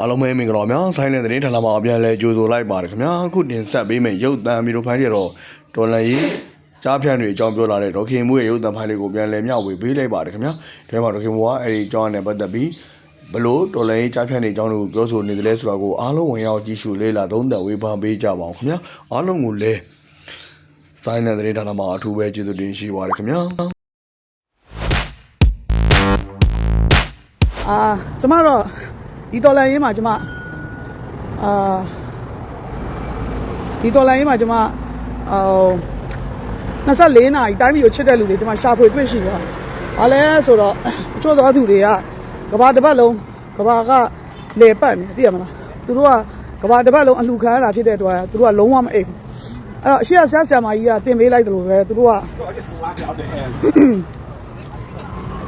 အားလုံးပဲမင်္ဂလာပါများဆိုင်းတဲ့သတင်းဌာနမှာအပြန်လဲကြိုဆိုလိုက်ပါတယ်ခင်ဗျာအခုတင်ဆက်ပေးမယ့်ရုပ်သံမီရိုဖိုင်တွေတော့ဒေါ်လာရေးကြားဖြန့်တွေအကြောင်းပြောလာတဲ့ဒေါခင်မူရဲ့ရုပ်သံဖိုင်လေးကိုပြန်လဲမျှဝေပေးလိုက်ပါတယ်ခင်ဗျာဒီမှာဒေါခင်မူကအဲ့ဒီအကြောင်းနဲ့ပတ်သက်ပြီးဘလို့ဒေါ်လာရေးကြားဖြန့်တွေအကြောင်းတွေကိုပြောဆိုနေတယ်လဲဆိုတာကိုအားလုံးဝင်ရောက်ကြည့်ရှုလေ့လာသုံးသပ်ဝေဖန်ပေးကြပါအောင်ခင်ဗျာအားလုံးကိုလည်းဆိုင်းတဲ့သတင်းဌာနမှာအထူးပဲကျေးဇူးတင်ရှိပါတယ်ခင်ဗျာအာကျမတော့ ဒီတော်လန်ရေးမှာကျမအာဒီတော်လန်ရေးမှာကျမအော်24နာရီတိုင်းပြည်ကိုချစ်တဲ့လူတွေကျမရှာဖွေတွေ့ရှိတယ်။ဘာလဲဆိုတော့အချို့သောသူတွေကကဘာတစ်ပတ်လုံးကဘာကလေပတ်နေသိရမလား။သူတို့ကကဘာတစ်ပတ်လုံးအလှခံရတာဖြစ်တဲ့အတွက်သူတို့ကလုံးဝမအိပ်ဘူး။အဲ့တော့အရှိရဆက်ဆရာမကြီးကတင်ပေးလိုက်တယ်လို့ပဲသူတို့က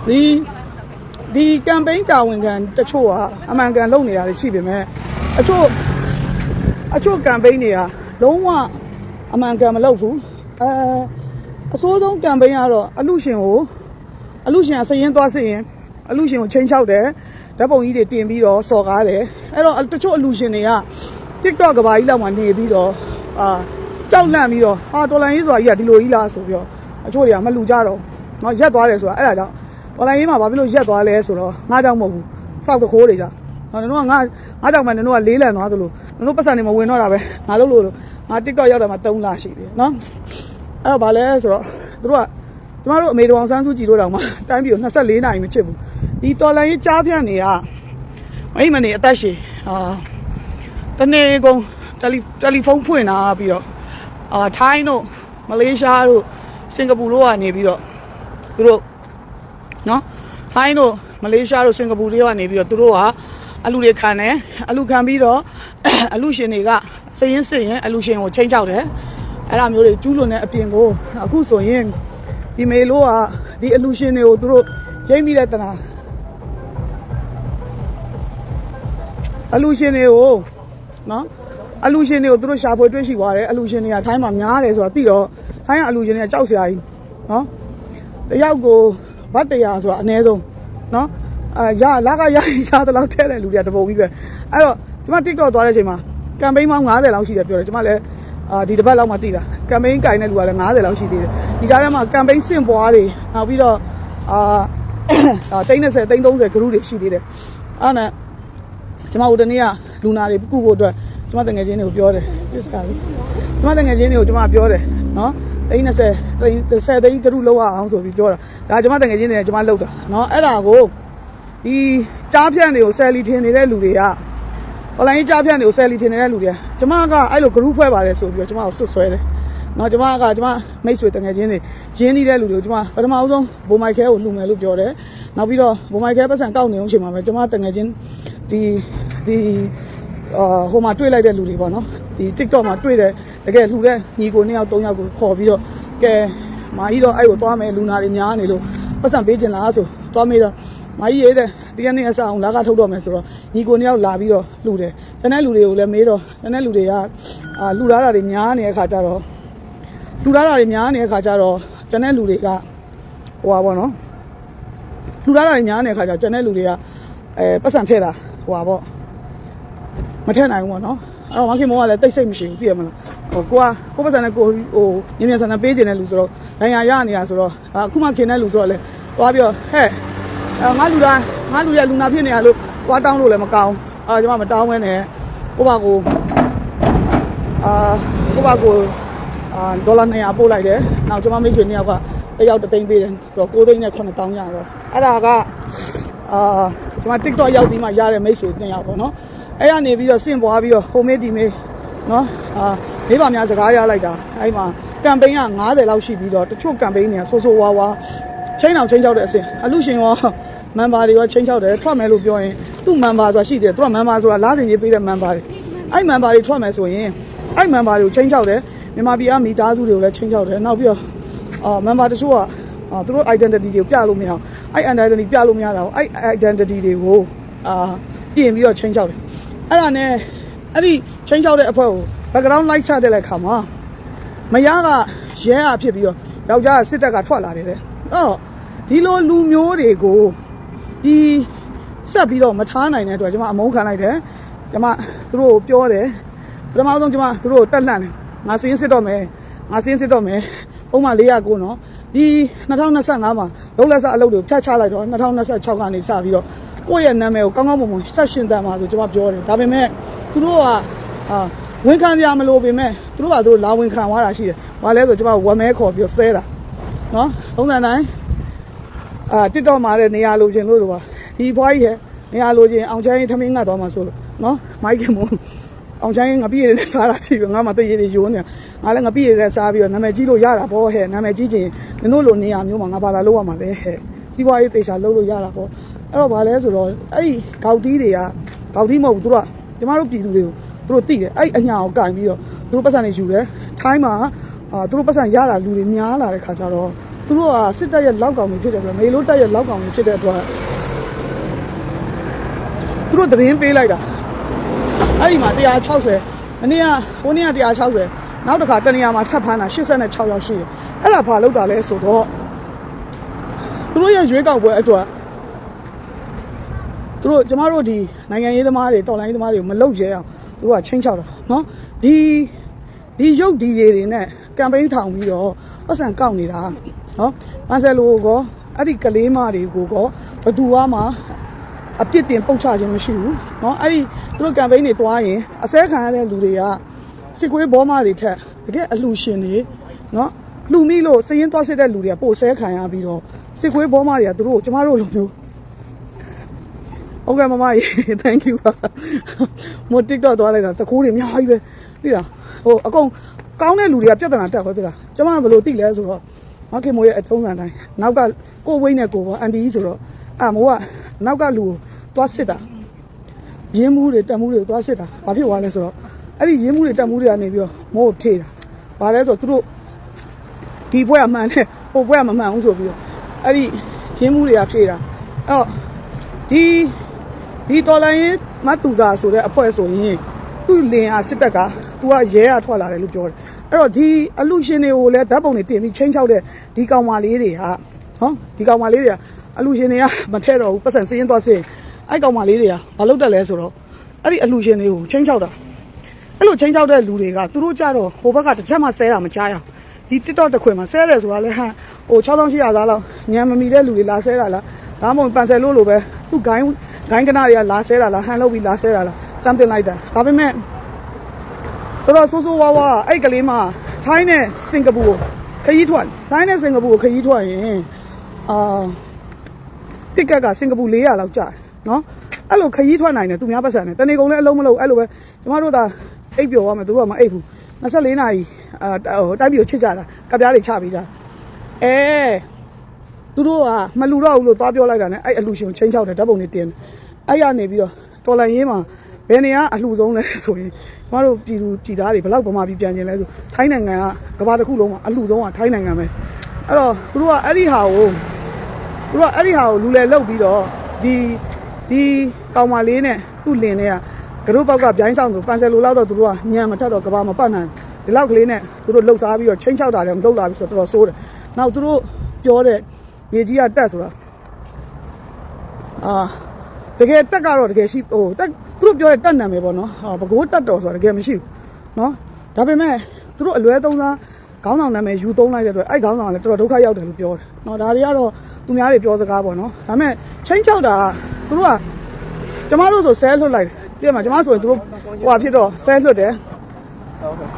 ဒီ ဒီကမ်ပိန်းတာဝန်ခံတချို့ကအမှန်ကန်လုပ်နေတာတွေရှိပေမဲ့အချို့အချို့ကမ်ပိန်းတွေကလုံးဝအမှန်ကန်မလုပ်ဘူးအဲအစိုးဆုံးကမ်ပိန်းကတော့အလူရှင်ကိုအလူရှင်ကစရင်သွားစရင်အလူရှင်ကိုချင်းချောက်တယ်ဓာတ်ပုံကြီးတွေတင်ပြီးတော့စော်ကားတယ်အဲ့တော့တချို့အလူရှင်တွေက TikTok ကဘာကြီးလောက်မှနေပြီးတော့အာကြောက်လန့်ပြီးတော့ဟာတော်လန်ကြီးဆိုတာကြီးကဒီလိုကြီးလားဆိုပြီးတော့အချို့တွေကမလူကြတော့เนาะရက်သွားတယ်ဆိုတာအဲ့ဒါကြောင့် တော်လိုင်းရေးမှာဘာဖြစ်လို့ရက်သွားလဲဆိုတော့ငါကြောင့်မဟုတ်ဘူးစောက်တခိုးတွေကြောင့်နော်ကျွန်တော်ကငါငါကြောင့်မှကျွန်တော်ကလေးလံသွားသလိုကျွန်တော်ပတ်စံနေမဝင်တော့တာပဲငါလုပ်လို့ငါ TikTok ရောက်တာမှ3လရှိတယ်နော်အဲ့တော့ဘာလဲဆိုတော့သူတို့ကကျမတို့အမေတော်ဆန်းစုကြည်တို့တောင်မှတိုင်းပြည်ကို24နာရီမချစ်ဘူးဒီတော်လိုင်းရေးကြားဖြန့်နေတာမိမနေအသက်ရှင်အာတနေ့ကုန်တယ်လီတယ်လီဖုန်းဖွင့်လာပြီးတော့အာထိုင်းတို့မလေးရှားတို့စင်ကာပူတို့ကနေပြီးတော့သူတို့ နော်ထိုင်းတို့မလေးရှားတို့စင်ကာပူတွေကနေပြီးတော့သူတို့ကအလူတွေခံတယ်အလူခံပြီးတော့အလူရှင်တွေကစရင်စရင်အလူရှင်ကိုချိန်ချောက်တယ်အဲ့ဒါမျိုးတွေကျူးလွန်တဲ့အပြင်ကိုအခုဆိုရင်ဒီမေလို့ကဒီအလူရှင်တွေကိုသူတို့ရိမ့်မိတဲ့တနာအလူရှင်တွေကိုနော်အလူရှင်တွေကိုသူတို့ရှာဖွေတွေ့ရှိသွားတယ်အလူရှင်တွေကထိုင်းမှာများတယ်ဆိုတာသိတော့ထိုင်းကအလူရှင်တွေကကြောက်စရာကြီးနော်တယောက်ကို ဘတ်တရာဆိုတာအနည်းဆုံးနော်အာရလာကရရတဲ့လောက်ထဲတဲ့လူတွေကတပုံကြီးပဲအဲ့တော့ကျမ TikTok သွားတဲ့အချိန်မှာကမ်ပိန်းပေါင်း90လောက်ရှိတယ်ပြောတယ်ကျမလည်းအာဒီတစ်ပတ်လောက်မှသိတာကမ်ပိန်းကင်တဲ့လူကလည်း90လောက်ရှိသေးတယ်ဒီကြားထဲမှာကမ်ပိန်းစင့်ပွားတွေနောက်ပြီးတော့အာတိန်း30တိန်း30 group တွေရှိသေးတယ်အဲ့ဒါကျမတို့တနေ့ကလူနာတွေကုဖို့အတွက်ကျမတငယ်ချင်းတွေကိုပြောတယ်စစ်စကားလေးကျမတငယ်ချင်းတွေကိုကျမပြောတယ်နော် သိန်း30သိန်း30သိန်းကရုလောက်အောင်ဆိုပြီးပြောတာဒါကျမတငယ်ချင်းတွေနဲ့ကျမလောက်တာနော်အဲ့ဒါကိုဒီကြားဖြန့်တွေကိုဆယ်လီထင်နေတဲ့လူတွေကအွန်လိုင်းကြားဖြန့်တွေကိုဆယ်လီထင်နေတဲ့လူတွေကကျမကအဲ့လို group ဖွဲ့ပါတယ်ဆိုပြီးတော့ကျမကိုဆွတ်ဆွဲတယ်နော်ကျမကကျမမိတ်ဆွေတငယ်ချင်းတွေရင်းနှီးတဲ့လူတွေကိုကျမပထမအဆုံးဘုံမိုက်ခဲကိုလှူမယ်လို့ပြောတယ်နောက်ပြီးတော့ဘုံမိုက်ခဲပတ်စံကောက်နေအောင်ချိန်မှာပဲကျမတငယ်ချင်းဒီဒီအာဟိုမှာတွေ့လိုက်တဲ့လူတွေပေါ့နော်ဒီ TikTok မှာတွေ့တဲ့ တကယ်လှူတဲ့ညီကိုနှစ်ယောက်သုံးယောက်ကိုခေါ်ပြီးတော့ကဲမာကြီးတော့အဲ့ကိုသွားမယ်လူနာတွေများနေလို့ပတ်စံပေးချင်လားဆိုသွားမေးတော့မာကြီးရေးတဲ့ဒီကနေ့အစအောင်လာကထုတ်တော့မယ်ဆိုတော့ညီကိုနှစ်ယောက်လာပြီးတော့လှူတယ်ကျန်တဲ့လူတွေကိုလည်းမေးတော့ကျန်တဲ့လူတွေကအာလှူထားတာတွေများနေတဲ့အခါကျတော့လှူထားတာတွေများနေတဲ့အခါကျတော့ကျန်တဲ့လူတွေကဟိုပါပေါ့နော်လူသားတွေညားနေတဲ့ခါကျကျန်တဲ့လူတွေကအဲပတ်စံထည့်တာဟိုပါပေါ့မထည့်နိုင်ဘူးပေါ့နော်အဲ့တော့မခင်မောကလည်းတိတ်ဆိတ်မရှိဘူးသိရမလားဟို ကိုကကိုပတ်စံနဲ့ကိုဟိုမြင်မြန်ဆန်ဆန်ပေးခြင်းတဲ့လူဆိုတော့နိုင်ငံရနေတာဆိုတော့အခုမှခင်တဲ့လူဆိုတော့လေသွားပြီးတော့ဟဲ့အဲငါလူသားငါလူရဲ့လူနာဖြစ်နေရလို့သွားတောင်းလို့လည်းမကောင်းအာကျွန်မမတောင်းဘဲနဲ့ကိုပါကိုအာကိုပါကိုအာဒေါ်လာ200ပို့လိုက်တယ်နောက်ကျွန်မမိတ်ဆွေနှစ်ယောက်ကတယောက်တစ်သိန်းပေးတယ်ဆိုတော့9သိန်းနဲ့9000ရတော့အဲ့ဒါကအာကျွန်မ TikTok ရောက်ပြီးမှရတဲ့မိတ်ဆွေနှစ်ယောက်ပေါ့နော်အဲ့ကနေပြီးတော့စင့်ပွားပြီးတော့ဟိုမေးဒီမေးနော်အာ မိဘများစကားရလိုက်တာအဲ့မှာကမ်ပိန်းက90လောက်ရှိပြီးတော့တချို့ကမ်ပိန်းတွေကဆိုးဆိုးဝါးဝါချင်းအောင်ချင်းချောက်တဲ့အဆင့်အလူရှင်ရောမန်ပါတွေရောချင်းချောက်တယ်ထွက်မယ်လို့ပြောရင်သူ့မန်ပါဆိုတာရှိတယ်သူကမန်ပါဆိုတာလားတင်ရေးပေးတဲ့မန်ပါတွေအဲ့မန်ပါတွေထွက်မယ်ဆိုရင်အဲ့မန်ပါတွေကိုချင်းချောက်တယ်မြန်မာပြည်ကမိသားစုတွေကိုလည်းချင်းချောက်တယ်နောက်ပြီးတော့အာမန်ပါတချို့ကအာသူတို့ identity တွေကိုပြလို့မရအောင်အဲ့ identity ပြလို့မရတာကိုအဲ့ identity တွေကိုအာပြင်ပြီးတော့ချင်းချောက်တယ်အဲ့ဒါနဲ့အဲ့ဒီချင်းချောက်တဲ့အဖွဲ့ကို background light ချတဲ့လက်ခါမှာမရကရဲအဖြစ်ပြီးတော့ယောက်ျားစစ်တပ်ကထွက်လာတယ်တဲ့အဲ့တော့ဒီလိုလူမျိုးတွေကိုဒီဆက်ပြီးတော့မထားနိုင်တဲ့အတွက်ကျွန်မအမုန်းခံလိုက်တယ်ကျွန်မသူတို့ကိုပြောတယ်ပထမဆုံးကျွန်မသူတို့ကိုတက်လှန့်တယ်ငါစင်းစစ်တော့မယ်ငါစင်းစစ်တော့မယ်ပုံမှန်409နော်ဒီ2025မှာလုံးလက်စအလုပ်တွေဖြတ်ချလိုက်တော့2026ကနေစပြီးတော့ကိုယ့်ရဲ့နာမည်ကိုကောင်းကောင်းမွန်မွန်ဆက်ရှင်တန်ပါဆိုကျွန်မပြောတယ်ဒါပေမဲ့သူတို့ကအာ ဝန်ခံကြမလို့ပေမဲ့သူတို့ကသူတို့လာဝန်ခံသွားတာရှိတယ်ဘာလဲဆိုကျွန်မဝမဲခေါ်ပြီးတော့ဆဲတာနော်သုံးစံတိုင်းအာတစ်တော့မှာတဲ့နေရာလိုချင်လို့တော့ပါဒီဘွားကြီးရဲ့နေရာလိုချင်အောင်ချမ်းရင်ထမင်းငတ်သွားမှာဆိုလို့နော်မိုက်ကမအောင်ချမ်းရင်ငါပြည့်ရတဲ့စားတာချီပြီးငါမှတည့်ရည်ရိုးနေငါလည်းငါပြည့်ရတဲ့စားပြီးတော့နာမည်ကြီးလို့ရတာပေါ့ဟဲ့နာမည်ကြီးချင်နင်တို့လိုနေရာမျိုးမှာငါဘာသာလုပ်ရမှာလဲဟဲ့စီးပွားရေးတေချာလုပ်လို့ရတာပေါ့အဲ့တော့ဗာလဲဆိုတော့အဲ့ဒီဂေါက်သီးတွေကဂေါက်သီးမဟုတ်ဘူးသူတို့ကကျမတို့ပြည်သူတွေကို သူတို့သိတယ်အဲ့အညာကိုကင်ပြီးတော့သူတို့ပတ်စံတွေယူတယ်ထိုင်းမှာအာသူတို့ပတ်စံရတာလူတွေများလာတဲ့ခါကျတော့သူတို့ကစစ်တပ်ရဲ့လောက်ကောင်တွေဖြစ်တယ်ဆိုတော့မေလို့တပ်ရဲ့လောက်ကောင်တွေဖြစ်တဲ့အတွက်သူတို့သတင်းပေးလိုက်တာအဲ့ဒီမှာ160အနည်းကဟိုနေ့က160နောက်တစ်ခါတနေရာမှာထပ်ဖမ်းတာ86ရောက်ရှိတယ်အဲ့ဒါဘာလောက်တာလဲဆိုတော့သူတို့ရဲ့ရွေးကောက်ပွဲအတွက်သူတို့ကျမတို့ဒီနိုင်ငံရေးသမားတွေတော်လိုင်းရေးသမားတွေကိုမလုတ်ရဲအောင် သူတို့ကချင်းချောက်တာနော်ဒီဒီရုပ်ဒီရေတွေနဲ့ကမ်ပိန်းထောင်ပြီးတော့ပတ်စံကောက်နေတာနော်မဆယ်လိုကောအဲ့ဒီကလေးမတွေကိုကောဘသူကမှအပြစ်တင်ပုတ်ချခြင်းမရှိဘူးเนาะအဲ့ဒီသူတို့ကမ်ပိန်းတွေတွားရင်အစဲခံရတဲ့လူတွေကစစ်ကွေးဘောမတွေထက်တကယ်အလှရှင်တွေเนาะလူမိလို့စရင်သွားစစ်တဲ့လူတွေကပို့ဆဲခံရပြီးတော့စစ်ကွေးဘောမတွေကသူတို့ကျမတို့လိုမျိုး ဟုတ်ကဲ့မမကြီး thank you ပါမို့ TikTok သွားလိုက်တာတခိုးတွေအများကြီးပဲသိလားဟိုအကုန်ကောင်းတဲ့လူတွေကပြဿနာတက်ခေါ်သိလားကျမကဘယ်လိုသိလဲဆိုတော့မခင်မိုးရဲ့အထုံးစံတိုင်းနောက်ကကိုဝိန်းနဲ့ကိုပေါ့အန်တီကြီးဆိုတော့အမိုးကနောက်ကလူကိုသွားစစ်တာရင်းမှုတွေတက်မှုတွေကိုသွားစစ်တာဘာဖြစ်သွားလဲဆိုတော့အဲ့ဒီရင်းမှုတွေတက်မှုတွေကနေပြီးတော့မိုးကိုထေးတာဘာလဲဆိုတော့သူတို့ဒီဘွဲကမှန်တယ်ဟိုဘွဲကမမှန်ဘူးဆိုပြီးတော့အဲ့ဒီရင်းမှုတွေကဖြေတာအဲ့တော့ဒီ ဒီတော်လိုင်းရင်မတူစာဆိုတဲ့အဖွဲ့ဆိုရင်သူ့လင်အားစစ်တပ်ကသူကရဲရထွက်လာတယ်လို့ပြောတယ်အဲ့တော့ဒီအလူရှင်တွေကိုလည်းဓာတ်ပုံတွေတင်ပြီးချင်းချောက်တဲ့ဒီကောင်မလေးတွေကဟောဒီကောင်မလေးတွေကအလူရှင်တွေကမထည့်တော့ဘူးပတ်စံစင်းရင်သွားစင်းအဲ့ကောင်မလေးတွေကမလုပ်တက်လဲဆိုတော့အဲ့ဒီအလူရှင်တွေကိုချင်းချောက်တာအဲ့လိုချင်းချောက်တဲ့လူတွေကသူတို့ကြတော့ဟိုဘက်ကတစ်ချက်မှဆဲတာမချားရအောင်ဒီ TikTok တစ်ခွင်မှာဆဲတယ်ဆိုတာလဲဟန်ဟို6800သားလောက်ညံမမီတဲ့လူတွေလာဆဲတာလားဒါမှမဟုတ်ပန်ဆယ်လို့လို့ပဲသူဂိုင်း ဂိုင်းကနာတွေကလာဆဲတာလားဟန်လုပ်ပြီးလာဆဲတာလား something like that ဒါပေမဲ့တော်တော်ဆိုးဆိုးဝါးဝါးအဲ့ကလေးမထိုင်းနဲ့စင်ကာပူကိုခရီးထွက်ထိုင်းနဲ့စင်ကာပူကိုခရီးထွက်ရင်အာတစ်ကက်ကစင်ကာပူ400လောက်ကျတယ်နော်အဲ့လိုခရီးထွက်နိုင်တယ်သူများပတ်စံတယ်တနေကုန်လည်းအလုံးမလုံးအဲ့လိုပဲကျမတို့သာအိပ်ပျော်ရမယ်သူတို့ကမအိပ်ဘူး24နာရီအာဟိုတိုက်ပြီးကိုချစ်ကြတာကပြားတွေချပြီးကြအဲ သူတို့ကမလူတော့ဘူးလို့သွားပြောလိုက်တာနဲ့အဲ့အလူရှင်ချင်းချောက်တယ်ဓာတ်ပုံတွေတင်တယ်အဲ့ရနေပြီးတော့တော်လန်ရေးမှာဘယ်နေရာအလှဆုံးလဲဆိုရင်ကျမတို့ပြည်သူပြည်သားတွေဘယ်လောက်ဗမာပြည်ပြန်ကျင်လဲဆိုထိုင်းနိုင်ငံကကဘာတစ်ခုလုံးမှာအလှဆုံးကထိုင်းနိုင်ငံပဲအဲ့တော့သူတို့ကအဲ့ဒီဟာကိုသူတို့ကအဲ့ဒီဟာကိုလူလေလောက်ပြီးတော့ဒီဒီကောင်မလေးနဲ့သူ့လင်နဲ့ကတို့ဘောက်ကဗျိုင်းဆောင်သူပန်ဆယ်လိုလောက်တော့သူတို့ကညံမထက်တော့ကဘာမပတ်နိုင်ဒီလောက်ကလေးနဲ့သူတို့လှုပ်ရှားပြီးတော့ချင်းချောက်တာတယ်မလှုပ်လာပြီးဆိုတော့တော်တော်ဆိုးတယ်နောက်သူတို့ပြောတဲ့ မြေကြီးကတက်ဆိုတာအာတကယ်တက်ကတော့တကယ်ရှိဟိုတက်သူတို့ပြောတဲ့တက်နံပဲပေါ့နော်ဟာဘကိုးတက်တော်ဆိုတာတကယ်မရှိဘူးနော်ဒါပေမဲ့သူတို့အလွဲသုံးစားခေါင်းဆောင်နာမည်ယူသုံးလိုက်တဲ့အတွက်အဲ့ခေါင်းဆောင်ကလည်းတော်တော်ဒုက္ခရောက်တယ်လို့ပြောတယ်နော်ဒါတွေကတော့သူများတွေပြောစကားပေါ့နော်ဒါပေမဲ့ချင်းချောက်တာကသူတို့ကကျမတို့ဆိုဆဲလွတ်လိုက်တယ်ပြည့်မှာကျမဆိုရင်သူတို့ဟိုဟာဖြစ်တော့ဆဲလွတ်တယ်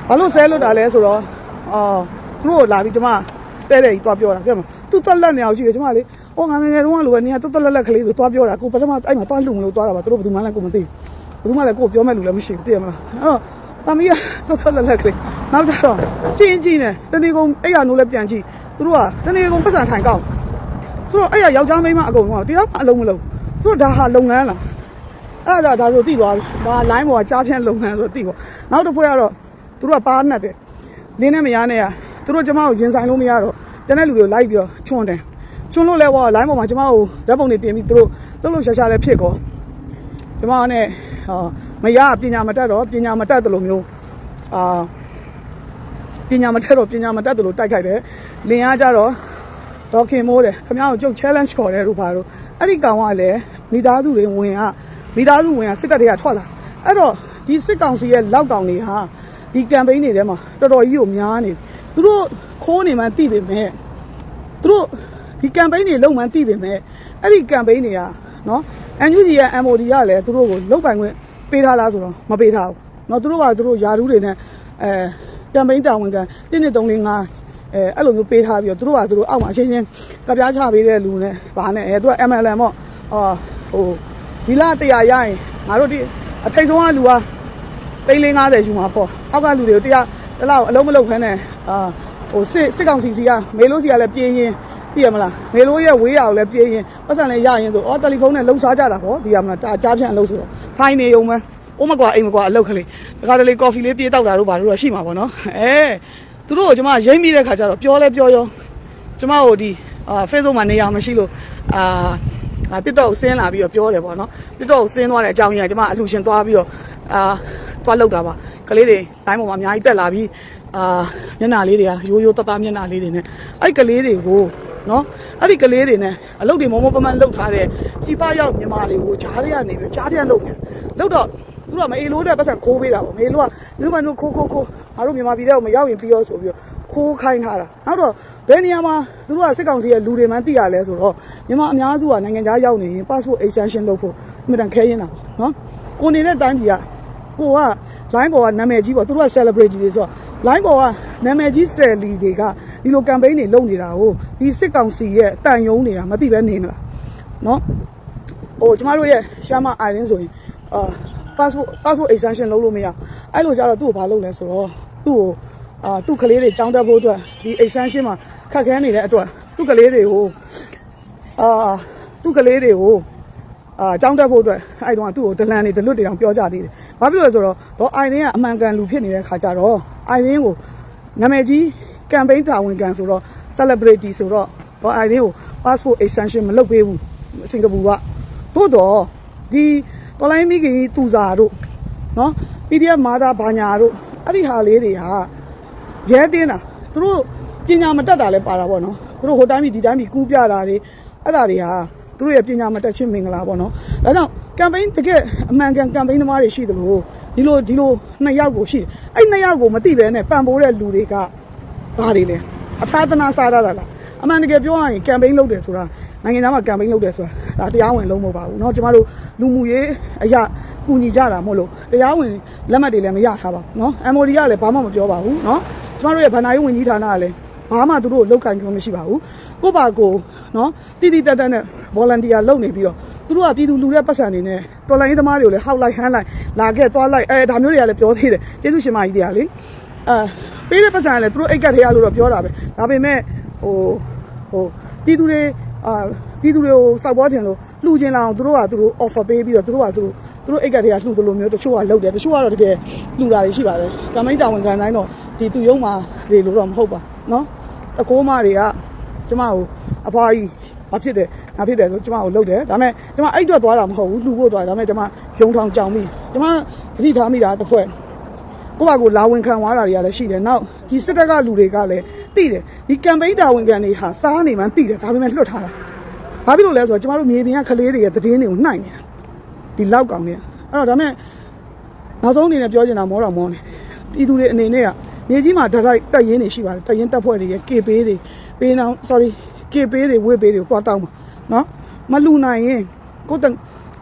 ဘာလို့ဆဲလွတ်တာလဲဆိုတော့အာသူတို့လာပြီးကျမတဲ့တဲ့ကြီးသွားပြောတာပြည့်မှာ သူတက်လက်နေအောင်ရှိတယ်ကျမလေဟောငါငယ်ငယ်တုန်းကလိုပဲနေကတက်တက်လက်လက်ကလေးဆိုသွားပြောတာကိုပထမအဲ့မှာသွားလုံလို့သွားတာပါသူတို့ဘယ်သူမှလည်းကိုမသိဘူးဘယ်သူမှလည်းကိုပြောမဲ့လူလည်းမရှိဘူးသိရမလားအဲ့တော့သမီးကတက်တက်လက်လက်ကလေးနောက်ကြတော့ချင်းချင်းနဲ့တနေကုန်အဲ့ရနိုးလည်းပြန်ကြည့်သူတို့ကတနေကုန်ပတ်စံထိုင်ကောက်သူတို့အဲ့ရယောက်ျားမိန်းမအကုန်လုံးကတရားမှအလုံးမလုံးသူတို့ဒါဟာလုပ်ငန်းလားအဲ့ဒါဒါဆိုသိသွားပြီဒါ line ပေါ်ကကြားဖြန့်လုပ်ငန်းဆိုသိပေါ့နောက်တစ်ဖွဲ့ကတော့သူတို့ကပါနဲ့တယ်လင်းနဲ့မရနဲ့ရသူတို့ကျမကိုရင်ဆိုင်လို့မရတော့ တနေ့လူတွေလိုက်ပြီးတော့ချွန်းတယ်ချွန်းလို့လဲဟော line ပေါ်မှာကျမကိုဓာတ်ပုံတွေတင်ပြီးသူတို့လှုပ်လှုပ်ရှားရှားလည်းဖြစ်ကောကျမနဲ့ဟာမရပညာမတတ်တော့ပညာမတတ်တယ်လို့မျိုးအာပညာမတတ်တော့ပညာမတတ်တယ်လို့တိုက်ခိုက်တယ်လင်အားကြတော့ဒေါခင်မိုးတယ်ခမ ्या ကိုကျုပ် challenge ခေါ်တယ်လို့ပါတော့အဲ့ဒီကောင်ကလည်းမိသားစုတွေဝင်ကမိသားစုဝင်ကစစ်တပ်တွေကထွက်လာအဲ့တော့ဒီစစ်ကောင်စီရဲ့လောက်ကောင်တွေဟာဒီကမ်ပိန်းတွေထဲမှာတော်တော်ကြီးကိုများနေပြီသူတို့ ခိုးနေမှသိပေမဲ့သူတို့ဒီ campaign တွေလုပ်မှသိပေမဲ့အဲ့ဒီ campaign တွေကနော် NUG ရဲ့ MOD ကလည်းသူတို့ကိုလုတ်ပိုင်ခွင့်ပေးထားလားဆိုတော့မပေးထားဘူးနော်သူတို့ကသူတို့ယာတူးတွေနဲ့အဲ campaign တာဝန်ခံ1 2 3 4 5အဲအဲ့လိုမျိုးပေးထားပြီးတော့သူတို့ကသူတို့အောက်မှာအချင်းချင်းကပြားချပေးတဲ့လူနဲ့ဗာနဲ့အဲသူက MLM ပေါ့အော်ဟိုဒီလ100ရရင်ငါတို့ဒီအထိတ်ဆုံးကလူကသိန်း50ယူမှာပေါ့အောက်ကလူတွေကိုတရားတလောက်အလုံးမလုံးခန်းနဲ့အာ ဟိုစစ်စစ်ကောင်စီစီကမေလို့စီကလည်းပြေးရင်သိရမလားမေလို့ရဲ့ဝေးရကိုလည်းပြေးရင်ပတ်စံလည်းရရင်ဆိုအော်တယ်လီဖုန်းနဲ့လှုပ်ရှားကြတာပေါ့သိရမလားဒါကြားဖြန့်အလုပ်ဆိုတော့ထိုင်းနေုံပဲအိုးမကွာအိမ်မကွာအလုပ်ကလေးတခါတလေကော်ဖီလေးပြေးတောက်တာတို့ဘာလို့တော့ရှိမှာပေါ့နော်အဲသူတို့ကိုကျွန်မရိမ့်မိတဲ့ခါကျတော့ပြောလဲပြောရောကျွန်မတို့ဒီအာ Facebook မှာနေရာမရှိလို့အာအာ TikTok ကိုဆင်းလာပြီးတော့ပြောတယ်ပေါ့နော် TikTok ကိုဆင်းသွားတဲ့အကြောင်းကြီးကကျွန်မအလှူရှင်သွားပြီးတော့အာသွားလောက်တာပါကလေးတွေတိုင်းပေါ်မှာအများကြီးတက်လာပြီး အာမျက်နှာလေးတွေကရိုးရိုးတသားမျက်နှာလေးတွေနဲ့အဲ့ကလေးတွေကိုနော်အဲ့ဒီကလေးတွေနဲ့အလုပ်တွေမုံမပမန်လုပ်ထားတဲ့ပြပရောက်မြန်မာတွေကိုဂျားတွေကနေပြီးကြားပြန့်လုပ်နေလုပ်တော့သူတို့ကမအေလို့တဲ့ပတ်စံခိုးပေးတာပေါ့မအေလို့ကလူမတို့ခိုးခိုးခိုးငါတို့မြန်မာပြည်ထဲကိုမရောက်ရင်ပြီးရောဆိုပြီးတော့ခိုးခိုင်းထားတာနောက်တော့ဘယ်နေရာမှာသူတို့ကစစ်ကောင်စီရဲ့လူတွေမှန်းသိရလဲဆိုတော့မြန်မာအများစုကနိုင်ငံခြားရောက်နေရင် passport extension လုပ်ဖို့အမြဲတမ်းခဲရင်တာပေါ့နော်ကိုနေတဲ့တိုင်းပြည်ကကိုက line ပေါ်ကနာမည်ကြီးပေါ့သူတို့က celebrity တွေဆိုတော့ line ပေါ်ကနာမည်ကြီး celebrity တွေကဒီလို campaign တွေလုပ်နေတာကိုဒီစစ်ကောင်စီရဲ့တန်ယုံနေတာမသိပဲနေမလားနော်ဟိုကျမတို့ရဲ့ရှာမအိုင်ရင်းဆိုရင်အာ passport passport extension လုပ်လို့မရအဲ့လိုကြတော့သူ့ကိုဘာလုပ်လဲဆိုတော့သူ့ကိုအာသူ့ကလေးတွေចောင်းတက်ဖို့အတွက်ဒီ extension မှာခက်ခဲနေတဲ့အတွက်သူ့ကလေးတွေကိုအာသူ့ကလေးတွေကိုအာចောင်းတက်ဖို့အတွက်အဲ့တုန်းကသူ့ကိုဒလန်နေဒလွတ်တွေအောင်ပြောကြသေးတယ်။ ဘာဖြစ်လို့လဲဆိုတော့တော့အိုင်ရင်းကအမှန်ကန်လူဖြစ်နေတဲ့ခါကျတော့အိုင်ရင်းကိုနာမည်ကြီးကမ်ပိန်းတာဝန်ခံဆိုတော့ celebrity ဆိုတော့တော့အိုင်ရင်းကို passport extension မလုပ်ပေးဘူးစင်ကာပူကသို့တော့ဒီတော်လိုင်းမိခင်ကြီးသူစာတို့နော် PDF မာသာဘာညာတို့အဲ့ဒီဟာလေးတွေကရဲတင်းတာသူတို့ပညာမတတ်တာလည်းပါတာပေါ့နော်သူတို့ဟိုတိုင်းပြည်ဒီတိုင်းပြည်ကူးပြတာတွေအဲ့ဒါတွေဟာသူတို့ရဲ့ပညာမတတ်ချင်းမင်္ဂလာပေါ့နော်ဒါကြောင့် ကမ်ပိန်းတကယ်အမှန်ကန်ကမ်ပိန်းသမားတွေရှိသလိုဒီလိုဒီလိုနှစ်ယောက်ကိုရှိတယ်အဲ့နှစ်ယောက်ကိုမသိဘဲနဲ့ပံ့ပိုးတဲ့လူတွေကဘာတွေလဲအသာသနာစားရတာလားအမှန်တကယ်ပြောရရင်ကမ်ပိန်းလုပ်တယ်ဆိုတာနိုင်ငံသားမှာကမ်ပိန်းလုပ်တယ်ဆိုတာဒါတရားဝင်လုံးမဟုတ်ပါဘူးเนาะကျမတို့လူမှုရေးအရာကူညီကြတာမို့လို့တရားဝင်လက်မှတ်တွေလည်းမရထားပါဘူးเนาะ MOD ကလည်းဘာမှမပြောပါဘူးเนาะကျမတို့ရဲ့ဗဏ္ဍာရေးဝန်ကြီးဌာနကလည်းဘာမှသူတို့ကိုလောက်ကန်ခွင့်မရှိပါဘူးကိုယ့်ဘာကိုเนาะတိတိတက်တက်နဲ့ volunteer လုပ်နေပြီးတော့ သူတို့ကပြည်သူလူတဲ့ပတ်စံနေနဲ့တော်လိုင်းရေးသမားတွေကိုလည်းဟောက်လိုက်ဟန်းလိုက်လာခဲ့သွားလိုက်အဲဒါမျိုးတွေကလည်းပြောသေးတယ်ကျေးဇူးရှင်မကြီးတွေကလေအဲပေးတဲ့ပတ်စံကလည်းသူတို့အိတ်ကတ်ထဲရလို့တော့ပြောတာပဲဒါပေမဲ့ဟိုဟိုပြည်သူတွေအာပြည်သူတွေကိုစောက်ပေါ်တင်လို့လှူခြင်းလာအောင်သူတို့ကသူတို့ offer ပေးပြီးတော့သူတို့ကသူတို့သူတို့အိတ်ကတ်ထဲကလှူသလိုမျိုးတချို့ကလုပ်တယ်တချို့ကတော့တကယ်လှူတာတွေရှိပါတယ်ကမိတ်တာဝန်ခံတိုင်းတော့ဒီသူယုံမှာတွေလို့တော့မဟုတ်ပါနော်အကိုးမတွေကကျမကိုအဖွားကြီးဘာဖြစ်တယ် ငါဖြစ်တယ်ဆိုကျမကိုလှုပ်တယ်ဒါပေမဲ့ကျမအိတ်တွက်သွားတာမဟုတ်ဘူးလှူဖို့သွားတယ်ဒါပေမဲ့ကျမယုံထောင်ကြောင်ပြီကျမသတိထားမိတာတစ်ဖွဲ့ကိုယ့်ဘာကိုလာဝင်ခံသွားတာတွေကလည်းရှိတယ်နောက်ဒီစစ်တပ်ကလူတွေကလည်းသိတယ်ဒီကမ်ပိန်းတာဝန်ခံတွေဟာစားနေမှန်းသိတယ်ဒါပေမဲ့လွတ်ထားတာဘာဖြစ်လို့လဲဆိုတော့ကျမတို့မြေပြင်ကကလေးတွေရဲ့သတင်းတွေကိုနှိုက်နေတာဒီလောက်ကောင်တွေအဲ့တော့ဒါပေမဲ့နောက်ဆုံးအနေနဲ့ပြောချင်တာမောတော်မောနေပြည်သူတွေအနေနဲ့ကမြေကြီးမှာဒရိုက်တက်ရင်းနေရှိပါတယ်တက်ရင်းတက်ဖွဲ့တွေရဲ့ KP တွေပေးနောင် sorry KP တွေဝေးပေးတွေကိုသွားတောင်းပါ နော်မလူနိုင်ရင်ကိုယ်တ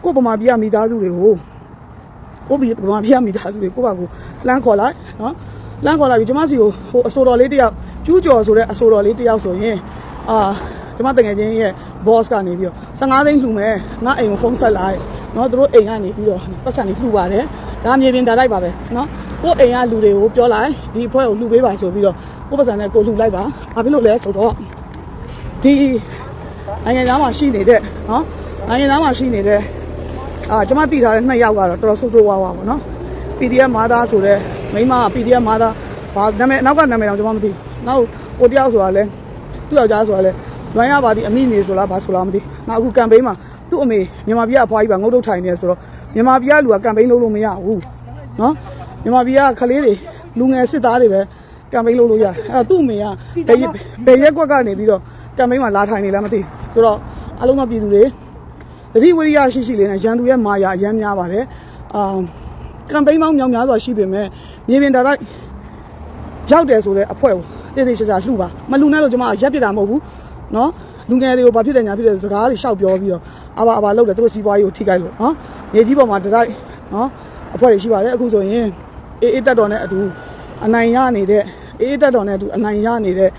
ကိုယ်ပမာပြမိသားစုတွေကိုကိုယ်ပမာပြမိသားစုတွေကိုယ့်ဘာကိုလမ်းခေါ်လိုက်နော်လမ်းခေါ်လိုက်ပြီးကျမစီကိုဟိုအဆိုတော်လေးတယောက်ကျူးကျော်ဆိုတဲ့အဆိုတော်လေးတယောက်ဆိုရင်အာကျမတငယ်ချင်းရဲ့ boss ကနေပြီးတော့15သိန်းလှူမယ်ငါအိမ်ကိုဖုန်းဆက်လိုက်နော်သူတို့အိမ်ကနေပြီးတော့ပတ်စံလေးလှူပါတယ်ဒါမြေပြင်တာလိုက်ပါပဲနော်ကိုယ့်အိမ်ကလူတွေကိုပြောလိုက်ဒီအဖွဲ့ကိုလှူပေးပါဆိုပြီးတော့ကိုယ့်ပတ်စံနဲ့ကိုလှူလိုက်ပါဘာဖြစ်လို့လဲဆိုတော့ဒီ နိုင်ငံသားမှာရှိနေတဲ့နော်နိုင်ငံသားမှာရှိနေတဲ့အာကျမတည်ထားတဲ့နှစ်ယောက်ကတော့တော်တော်ဆိုးဆိုးဝါးဝါပေါ့နော် PDF မာသားဆိုတဲ့မိန်းမက PDF မာသားဘာနာမည်နောက်ကနာမည်တော့ကျွန်မမသိဘူးနောက်ဟိုတယောက်ဆိုတာလဲသူ့ယောက်ျားဆိုတာလဲလွမ်းရပါသည်အမိနေဆိုလားဘာဆိုလားမသိနောက်အခုကမ်ပိန်းမှာသူ့အမေမြန်မာပြည်ကအဖွားကြီးပါငုတ်တုတ်ထိုင်နေဆိုတော့မြန်မာပြည်ကလူကကမ်ပိန်းလုပ်လို့မရဘူးနော်မြန်မာပြည်ကကလေးတွေလူငယ်စစ်သားတွေပဲကမ်ပိန်းလုပ်လို့ရတယ်အဲ့တော့သူ့အမေကဘယ်ဘယ်ရက်ကွက်ကနေပြီးတော့ကမ်ပိန်းမှာလာထိုင်နေလားမသိဆိုတော့အလုံးသောပြည်သူတွေတ တိဝရိယရှိရှိလေးနဲ့ရန်သူရဲ့မာယာအရမ်းများပါတယ်အာကမ်ပိန်းပေါင်းမြောင်များစွာရှိပေမဲ့မြေပြင်ဒါလိုက်ရောက်တယ်ဆိုတဲ့အဖွဲ့ကိုတည်တည်ချာချာလှူပါမလှူနဲ့လို့ကျွန်မရက်ပြစ်တာမဟုတ်ဘူးเนาะလူငယ်တွေကိုဘာဖြစ်တယ်ညာဖြစ်တယ်စကားတွေရှောက်ပြောပြီးတော့အဘာအဘာလုပ်တယ်သူတို့စီးပွားရေးကိုထိခိုက်လို့เนาะမြေကြီးပေါ်မှာဒါလိုက်เนาะအဖွဲ့တွေရှိပါတယ်အခုဆိုရင်အေးအေးတက်တော်နဲ့အတူအနိုင်ရနေတဲ့အေးအေးတက်တော်နဲ့အတူအနိုင်ရနေတဲ့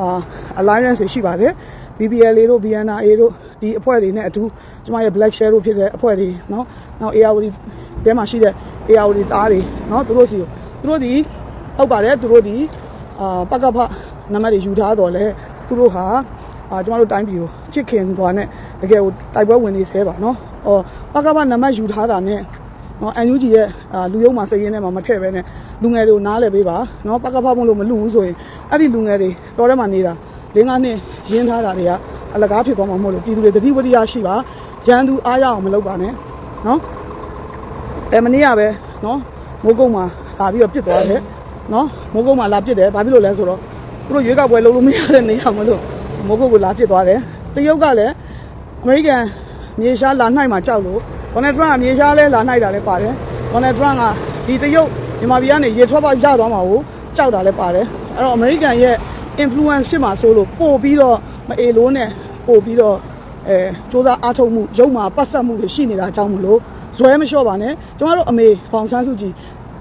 အာ alliance တွေရှိပါတယ် BBL တို့ BNA တို့ဒီအဖွဲ့တွေနဲ့အတူကျမရဲ့ Black Share တို့ဖြစ်တဲ့အဖွဲ့တွေเนาะနောက် ARD တဲမှာရှိတဲ့ ARD သားတွေเนาะသူတို့စီကိုသူတို့ဒီဟုတ်ပါတယ်သူတို့ဒီအာပကဖနံပါတ်တွေယူထားတော့လဲသူတို့ဟာအာကျမတို့တိုင်းပြည်ကိုချစ်ခင်သွားနဲ့တကယ်ကိုတိုက်ပွဲဝင်နေသေးပါเนาะဟောပကဖနံပါတ်ယူထားတာနဲ့နော်အန်ယူဂျီရဲ့အာလူယုံမှာစိတ်ရင်းထဲမှာမထည့်ပဲနဲ့လူငယ်တွေကိုနားလည်ပေးပါနော်ပကဖမလို့မလူဘူးဆိုရင်အဲ့ဒီလူငယ်တွေတော်ထဲမှာနေတာ ၄၅နှစ်ရင်းထားတာတွေကအလကားဖြစ်သွားမှာမဟုတ်လို့ပြည်သူတွေတတိဝတိယရှိပါရန်သူအားရအောင်မလုပ်ပါနဲ့နော်အဲမနေ့ကပဲနော်မိုးကုတ်မှာလာပြီးတော့ပြစ်သွားတယ်နော်မိုးကုတ်မှာလာပြစ်တယ်ဘာဖြစ်လို့လဲဆိုတော့သူတို့ရွေးကောက်ပွဲလုပ်လို့မရတဲ့နေရာမလို့မိုးကုတ်ကိုလာပြစ်သွားတယ်တရုတ်ကလည်းအမေရိကန်မြေရှားလာနှိုက်မှာကြောက်လို့ဒေါ်နယ်ထရန့်ကမြေရှားလဲလာနှိုက်တာလည်းပါတယ်ဒေါ်နယ်ထရန့်ကဒီတရုတ်မြန်မာပြည်ကနေရေထွက်ပေါက်ရသွားမှာကိုကြောက်တာလည်းပါတယ်အဲ့တော့အမေရိကန်ရဲ့ influence ဖြစ်မှာဆိုလို့ပို့ပြီးတော့မအေလို့နဲ့ပို့ပြီးတော့အဲစူးစမ်းအားထုတ်မှုရုံမှာပတ်သက်မှုတွေရှိနေတာအကြောင်းမလို့ဇွဲမလျှော့ပါနဲ့ကျမတို့အမေဖောင်ဆန်းစုကြည်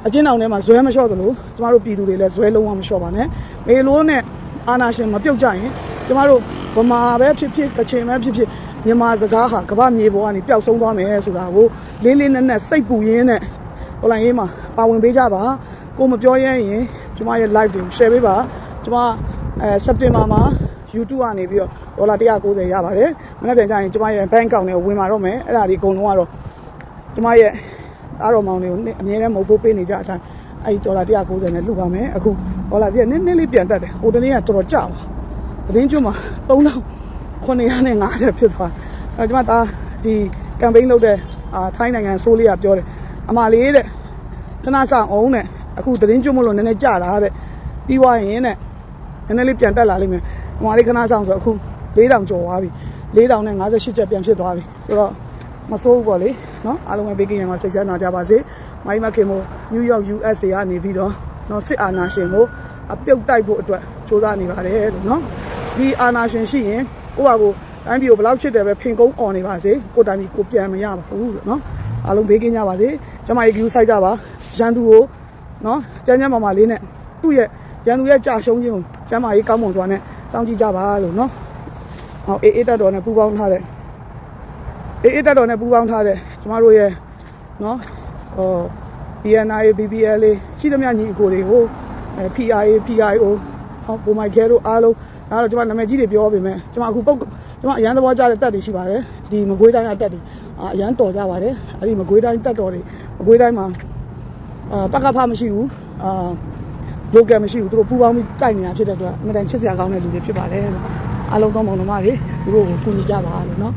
အကျဉ်းထောင်ထဲမှာဇွဲမလျှော့သလိုကျမတို့ပြည်သူတွေလည်းဇွဲလုံးဝမလျှော့ပါနဲ့မေလို့နဲ့အာနာရှင်မပြုတ်ကြရင်ကျမတို့ဗမာပဲဖြစ်ဖြစ်ကချင်ပဲဖြစ်ဖြစ်မြန်မာစကားဟာကမ္ဘာမြေပေါ်ကနေပျောက်ဆုံးသွားမယ်ဆိုတာကိုလေးလေးနက်နက်စိတ်ပူရင်းနဲ့ဟိုလိုင်းရေးမှာပါဝင်ပေးကြပါကိုမပြောရရင်ကျမရဲ့ live တွေကို share ပေးပါကျမ အဲစက်တင်ဘာမှာ YouTube ကနေပြီးတော့ဒေါ်လာ190ရပါတယ်မနေ့ပြန်ကြရင်ကျမရဲ့ bank account နဲ့ဝင်มาတော့မယ်အဲ့ဒါဒီအကုန်လုံးကတော့ကျမရဲ့အားတော်မောင်တွေကိုအမြဲတမ်းမဟုတ်ဖို့ပေးနေကြအတိုင်းအဲ့ဒီဒေါ်လာ190နဲ့လှူပါမယ်အခုဒေါ်လာ1နည်းနည်းလေးပြန်တက်တယ်ဟိုတနေ့ကတော်တော်ကျပါသတင်းကျွတ်မှာ3950ဖြစ်သွားအဲ့တော့ကျမသားဒီ campaign လုပ်တဲ့အာထိုင်းနိုင်ငံဆိုးလေးကပြောတယ်အမလေးတဲ့ခဏဆောင်အောင်တဲ့အခုသတင်းကျွတ်မလို့နည်းနည်းကြတာတဲ့ပြီးွားရင်တဲ့န ည်းနည်းလေးပြန်တက်လာလိမ့်မယ်။ဟိုမှာလေးခဏဆောင်ဆိုအခု4000ကျော်သွားပြီ။4000နဲ့58ချက်ပြန်ဖြစ်သွားပြီ။ဆိုတော့မစိုးဘူးပေါ့လေနော်အားလုံးပဲဘေးကင်းရန်မှာစိတ်ချမ်းသာကြပါစေ။မိုင်းမခင်မို့ New York USA ကနေပြီးတော့နော်စစ်အာဏာရှင်ကိုအပြုတ်တိုက်ဖို့အတွက်စ조사နေပါတယ်လို့နော်။ဒီအာဏာရှင်ရှိရင်ကိုယ့်ဘာကိုတိုင်းပြည်ကိုဘယ်လောက်ချစ်တယ်ပဲဖင်ကုန်းអော်နေပါစေ။ကိုယ်တိုင်းပြည်ကိုပြန်မရပါဘူးလို့နော်။အားလုံးဘေးကင်းကြပါစေ။ကျမရဲ့ view site ကြပါ။ရန်သူကိုနော်ကျန်းကျန်းမာမာလေးနဲ့သူ့ရဲ့ ရန်သူရဲ့ကြာရှုံးခြင်းကိုကျမ်းမာရေးကောင်းမွန်စွာနဲ့စောင့်ကြည့်ကြပါလို့နော်။ဟောအေးအေးတက်တော်နဲ့ပူပေါင်းထားတဲ့အေးအေးတက်တော်နဲ့ပူပေါင်းထားတဲ့ကျမတို့ရဲ့နော်ဟော BNI BBL လေးရှိသမျှညီအကိုတွေကိုအဲ PRA PIO ဟောပုံမိုက်ခဲတို့အားလုံးဒါတော့ကျမနာမည်ကြီးတွေပြောပေမဲ့ကျမအခုပုတ်ကျမအရန်သဘောကျတဲ့တက်တွေရှိပါတယ်ဒီမကွေးတိုင်းကတက်တွေအာအရန်တော်ကြပါတယ်အဲ့ဒီမကွေးတိုင်းတက်တော်တွေမကွေးတိုင်းမှာအာပကဖမရှိဘူးအာ local မရှိဘူးသူတို့ပူပေါင်းပြီးတိုက်နေတာဖြစ်တဲ့အတွက်အမှန်တန်ချစ်စရာကောင်းတဲ့လူတွေဖြစ်ပါတယ်လို့အားလုံးသောမောင်နှမတွေသူတို့ကိုကူညီကြပါလို့နော်